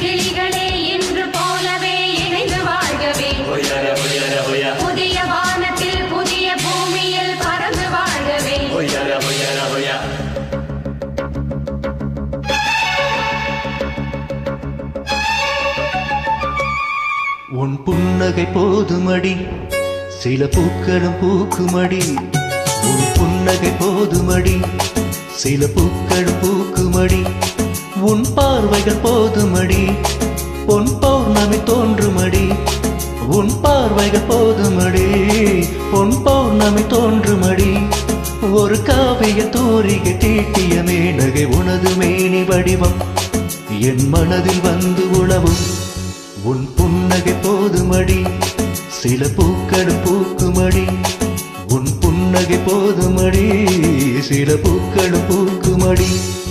கிளிகளே இன்று போலவே இணைந்து வாழ்கவே. புதிய வானத்தில் புதிய பூமியில் பறந்து வாழ்கவே. உன் புன்னகை போதுமடி சில பூக்களும் பூக்குமடி. உன் புன்னகை போதுமடி சில பூக்களும் பூக்குமடி. உன் பார்வைகள் போதுமடி. பொன் பௌர்ணமி தோன்றுமடி. உன் பார்வைகள் போதுமடி. பொன் பௌர்ணமி தோன்றுமடி. ஒரு காவிய தூரிகை தீட்டிய மேனகை உனது மேனி வடிவம். என் மனதில் வந்து உழவும். உன் புன்னகை போதுமடி. சில பூக்கள் பூக்குமடி. உன் புன்னகை போதுமடி. சில பூக்கள் பூக்குமடி.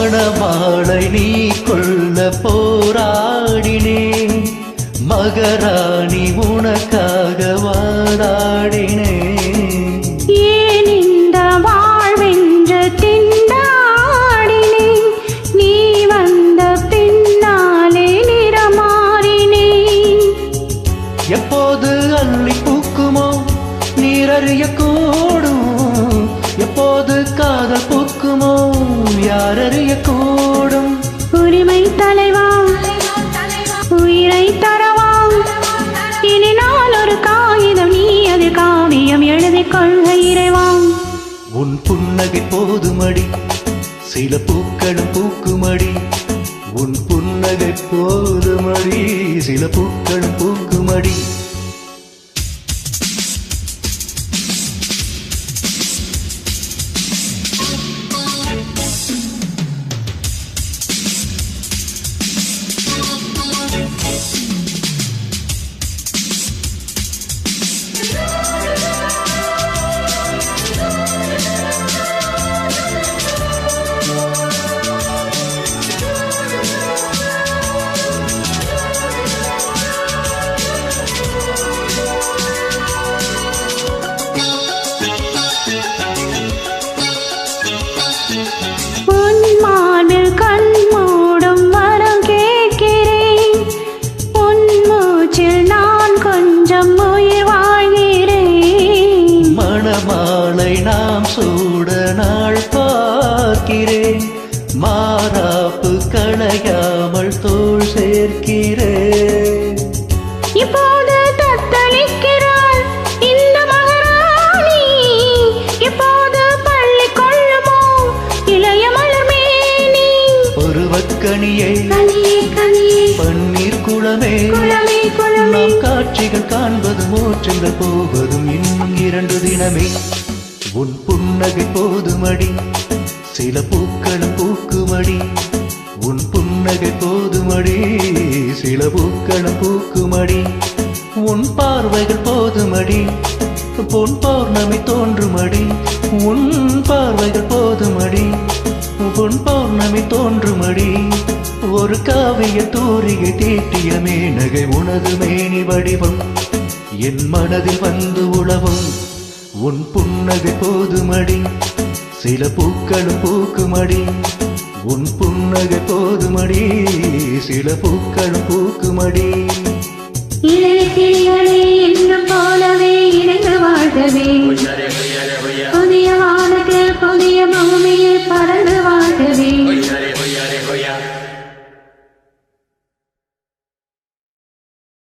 மணமாளை நீ கொள்ள போராடினேன் மகராணி உனக்காக நிறமாறினேன் எப்போது அள்ளி பூக்குமோ நீரறிய கூடும். எப்போது காதல் பூக்குமோ யாரறிய கூடும்? உரிமை தலைவா உயிரை தரவா. இனி நான் ஒரு காகிதம் நீ அதில் காவியம் எழுதிக் கொள்க இறைவா. உன் புன்னகை போதுமடி சில பூக்களும் பூக்குமடி. உன் புன்னகை போதுமடி சில பூக்களும் பூக்குமடி. களையாமல் தோள் சேர்க்கிறேன். இப்போது தத்தளிக்கிறாள் இந்த மகாராணி. இப்போது பள்ளி கொள்ளுமோ? இளைய மலர்மேனி. கனியே பன்னீர் குளமே. நாம் காட்சிகள் காண்பது மூச்சுங்கள் போவதும் இன்னும் இரண்டு தினமே. உன் புன்னகை போதுமடி. சில பூக்களும் பூக்குமடி. உன் புன்னகை போதுமடி சில பூக்களும் பூக்குமடி. உன் பார்வைகள் போதுமடி பொன் பௌர்ணமி தோன்றுமடி. உன் பார்வைகள் போதுமடி பொன் பௌர்ணமி தோன்றுமடி. ஒரு காவிய தூரிகை தீட்டிய மேனகை உனது மேனி வடிவம். என் மனதில் வந்து உழவும் உன் புன்னகை போதுமடி. சில பூக்களும் பூக்குமடி. உன் புன்னகை போதுமடி சில பூக்களும் பூக்குமடி. இளைய கிளிகளே என்னும் போலவே இணைந்து வாழ்கவே புதிய வானத்தில்